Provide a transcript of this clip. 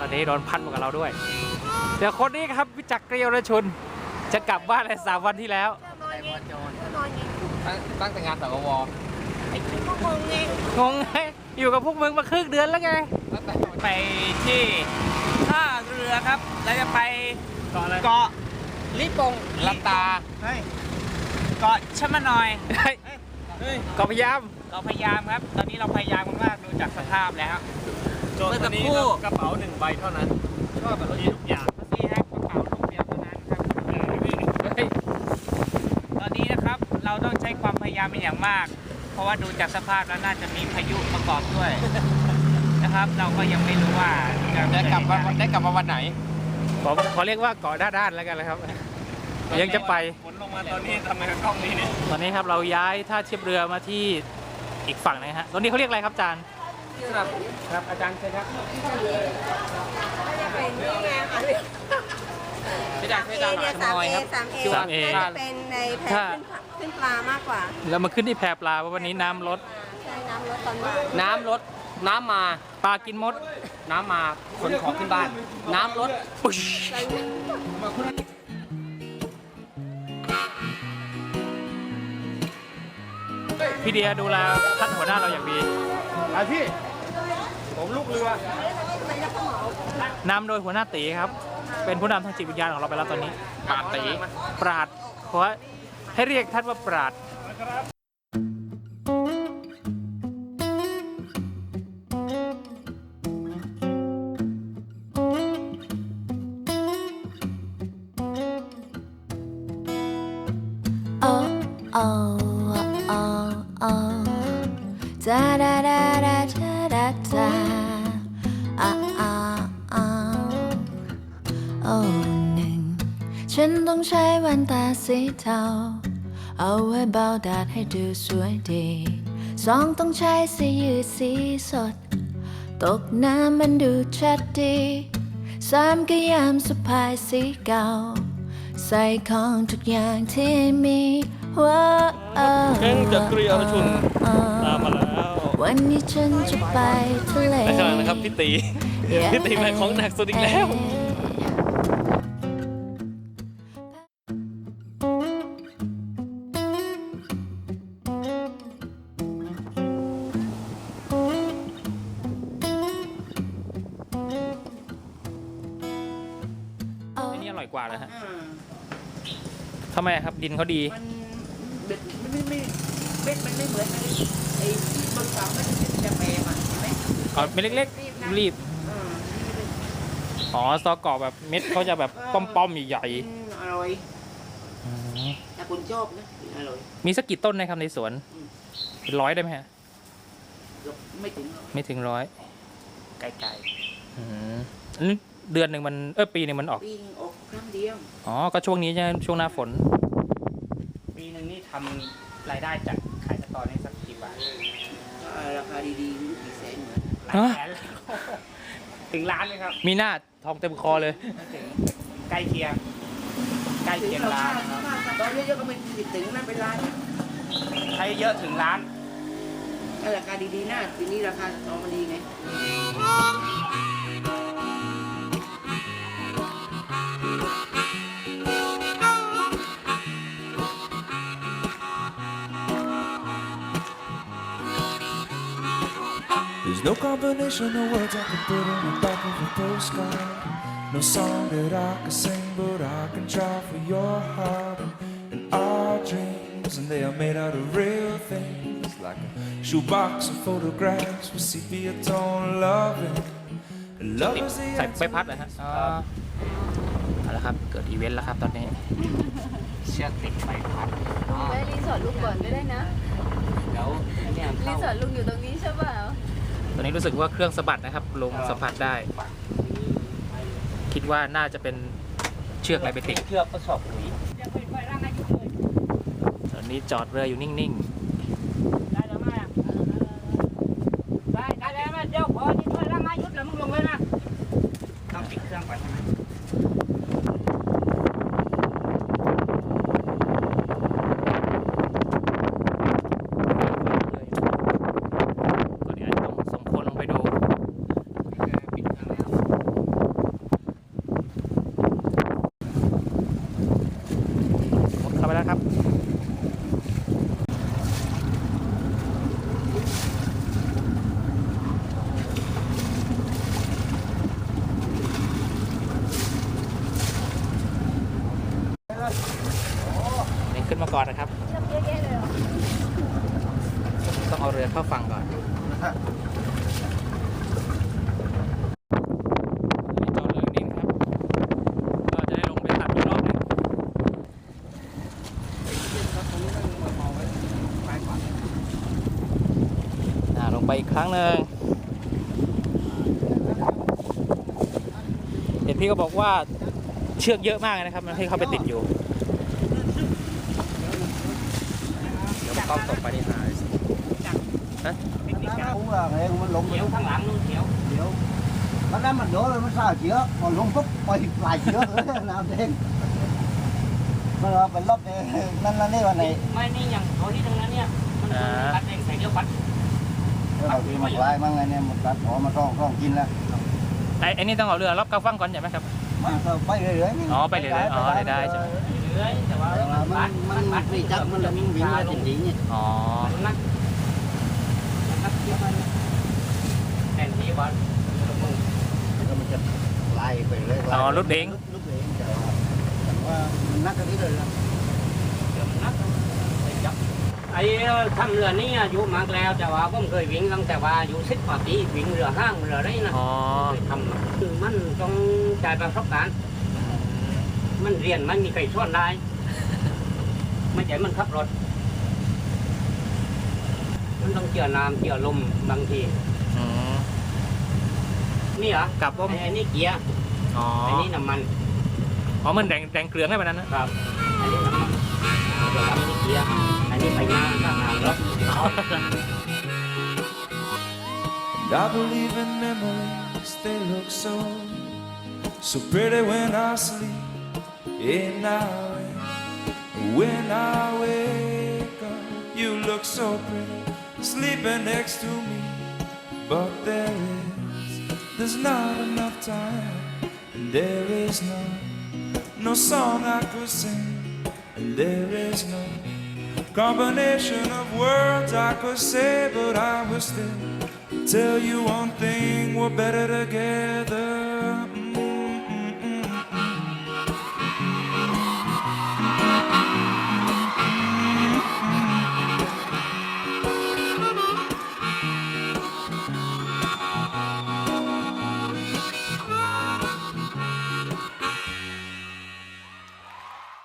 ตอนนี้โดนพัดมากับเราด้วย เดี๋ยวคนนี้ครับวิจักรเกลียวรชุน จะกลับบ้านในสามวันที่แล้ว นอนไงนอนไงตั้งตั้งแต่งานสกวไอ้ที่พวกงงไงงงไงอยู่กับพวกมึงมาครึ่งเดือนแล้วไง ตั้งแต่ไปที่ท่าเรือครับเราจะไปเกาะอะไรเกาะลิปงลับตาเฮ้ยเกาะชะมะนอยเกาะพยายาม เราพยายามครับ ตอนนี้เราพยายามมากๆดูจากสภาพแล้ว เมื่อสักครู่กระเป๋าหนึ่งใบเท่านั้น ชอบแบบรถทุกอย่างนี่ฮะกระเป๋าลูกเดียวเท่านั้นครับเฮ้ยตอนนี้นะครับเราต้องใช้ความพยายามเป็นอย่างมาก เพราะว่าดูจากสภาพแล้วน่าจะมีพายุประกอบด้วยนะครับ เราก็ยังไม่รู้ว่าจะได้กลับมาได้กลับมาวันไหนขอขอเรียกว่าเกาะด้านๆแล้วกันนะครับ ยังจะไปฝนลงมาตอนนี้ทำไงกับกล้องนี้เนี่ยตอนนี้ครับเราย้ายท่าเทียบเรือมาที่อีกฝั่งนะฮะตอนนี้เขาเรียกอะไรครับอาจารย์ ครับ ครับอาจารย์เชิญครับก็จะเป็นนี่ไงค่ะเรืออาจารย์ช่วยอาจารย์หน่อยสามเอสามเอสามเอจะเป็นในแพขึ้นผักขึ้นปลามากกว่าแล้วมาขึ้นที่แพปลาเพราะวันนี้น้ำลดใช้น้ำลดตอนบ่ายน้ำลดน้ำมาปลากินมด น้ำมาขนของขึ้นบ้าน น้ำลดปุ๊ชพี่เดียดูแลท่านหัวหน้าเราอย่างดีอาพี่ ผมลูกเรือนำโดยหัวหน้าตีครับ เป็นผู้นำทางจิตวิญญาณของเราไปแล้วตอนนี้ ปาตีปราดเพราะว่าให้เรียกท่านว่าปราด oh oh oh oh da da da da da da da ah ฉันต้องใช้แว่นตาสีเทา เอาไว้เบาแดดให้ดูสวยดี สองต้องใช้สียืดสีสด ตกน้ำมันดูชัดดี สามก็ยามสะพายสีเก่า ใส่ของทุกอย่างที่มีว้าแก๊งจักรีอรชุนตามมาแล้ว วันนี้ฉันจะไปทะเลในขณะนะครับพี่ตี พี่ตีแม่งของหนักสุดอีกแล้ว กว่าเลยฮะทำไมครับดินเขาดี มันเบ็ดมันไม่ไม่เบ็ดมันไม่เหมือนไอ้ไอ้ที่บนฝั่งมันจะแปรมาเห็นไหมอ๋อเม็ดเล็กๆ รีบอืมอ๋อซอกรอกแบบเม็ดเขาจะแบบป้อมๆใหญ่กินอร่อยๆอืมถ้าคุณชอบนะกินอร่อย มีสักกี่ต้นนะครับในสวนอืม เป็นร้อยได้ไหมฮะ เกือบไม่ถึงหรอกไม่ถึงร้อยไกลอืมอันนี้เดือนหนึ่งมันเออปีหนึ่งมันออก ๆปีนึงออก ครั้งเดียว อ๋อ ก็ช่วงนี้ใช่ไหมช่วงหน้าฝน ปีหนึ่งนี่ทำรายได้จากขายสตอนี่สักกี่บาทราคาดีๆอยู่กี่แสนเหมือนหลายฮะแสนเลยถึงล้านไหมครับมีหน้าทองเต็มคอเลย ไม่ถึงใกล้เคียงใกล้เคียงล้านนะครับตอนเยอะๆก็ไม่ถึงนั่นเป็นล้านนะใช้เยอะถึงล้านถ้าราคาดีๆน่าทีนี้ราคาตองมันดีไง There's no combination of words I can put on the back of a postcard. No song that I can sing, but I can try for your heart and our dreams. And they are made out of real things, like a shoebox of photographs with sepia tone loving. And love ติด is the ใส่ answer. ใบพัดนะฮะอ๋อเอาละครับ เกิดอีเวนต์แล้วครับตอนนี้ เชือกติดใบพัด ไว้รีสอร์ทลุงก่อนก็ได้นะ เดี๋ยวเนี่ย รี เข้า สอร์ทลุงอยู่ตรงนี้ใช่เปล่า ตอนนี้รู้สึกว่าเครื่องสะบัดนะครับ ลงสัมผัสได้ คิดว่าน่าจะเป็นเชือกอะไรไปติดเชือกกระสอบปุ๋ยตอนนี้จอดเรืออยู่นิ่งได้แล้วไหมอะได้ได้แล้วไหมเดี๋ยวพอที่ช่วยร่างอายุดแล้วมึงลงเลยนะต้องปิดเครื่องก่อนใช่ไหม ๆ ก็เดี๋ยวต้องส่งคนลงไปดู ปิดเครื่องแล้ว ขึ้นมา ก่อนนะครับ เชือบเยอะแยะเลยเหรอต้องเอาเรือเข้าฝั่งก่อนจอดเรือนิ่งครับก็จะได้ลงไปขับอีกรอบหนึงอ่าลงไปอีกครั้งหนึ่งเห็นพี่ก็บอกว่าเชือกเยอะมากเลยนะครับ มันให้เข้าไปติดอยู่ เดี๋ยวกล้องตกไปนี่หาย cũng là nghe mình lụng เดี๋ยวข้างหลังนู่นเดี๋ยว kiểu nó đá mình đổ lên nó sao chữa còn lụng phúc quay lại chữa nữa nào đen mà là mình lót nên là đây bạn này ไม่นี่อย่างตัวนี้ตรงนั้นเนี่ยมันอ่าปัดเองใส่เดียวปัด đầu tiên một lại mang anh em một đặt họ mà con con chín là ไอ้ไอ้นี่ต้องเอาเรือรับกาฟังก่อนใช่ไหมครับ mà sao bay rồi đấy อ๋อไปเรื่อยๆอ๋อได้ได้ใช่ไหมเลื้อยแต่ว่ามันปัด mình mình vì chắc mình là mình bị ra tiền gì nhỉ อ๋อมันนักนักเที่ยวมันแทนที่ว่ามึง rồi mình chụp lại về lấy อ๋อรถเด้ง lúc đấy chờ qua mình nát cái đi rồi เดี๋ยวมันนักไปจับ ไอ้ทำเรือนี่อายุมากแล้วแต่ว่าผมเคยวิ่งตั้งแต่ว่าอายุสิบกว่าปีวิ่งเรือห้างเรือได้นะอ๋อเคยทำอะคือมันต้องจ่ายประสบการณ์มันเรียนมันมีใครสอนได้ไม่ใช่มันขับรถ มันต้องเจือน้ำเจือลมบางทีอืมนี่เหรอกลับว่าไอ้ไอ้นี่เกียร์อ๋อไอ้นี่น้ำมันอ๋อมันแดงแดงเกลืองให้มันนั้นนะครับอันนี้น้ำมันเดี๋ยวทำนี่เกียร์ อันนี้ไปหน้าข้างหางรถ And I believe in memories, they look so, so pretty when I sleep. And now, when I wake up, you look so pretty, sleeping next to me. But there is, there's not enough time, and there is no, no song I could sing, and there is no combination of words I could say, but I will still tell you one thing we're better together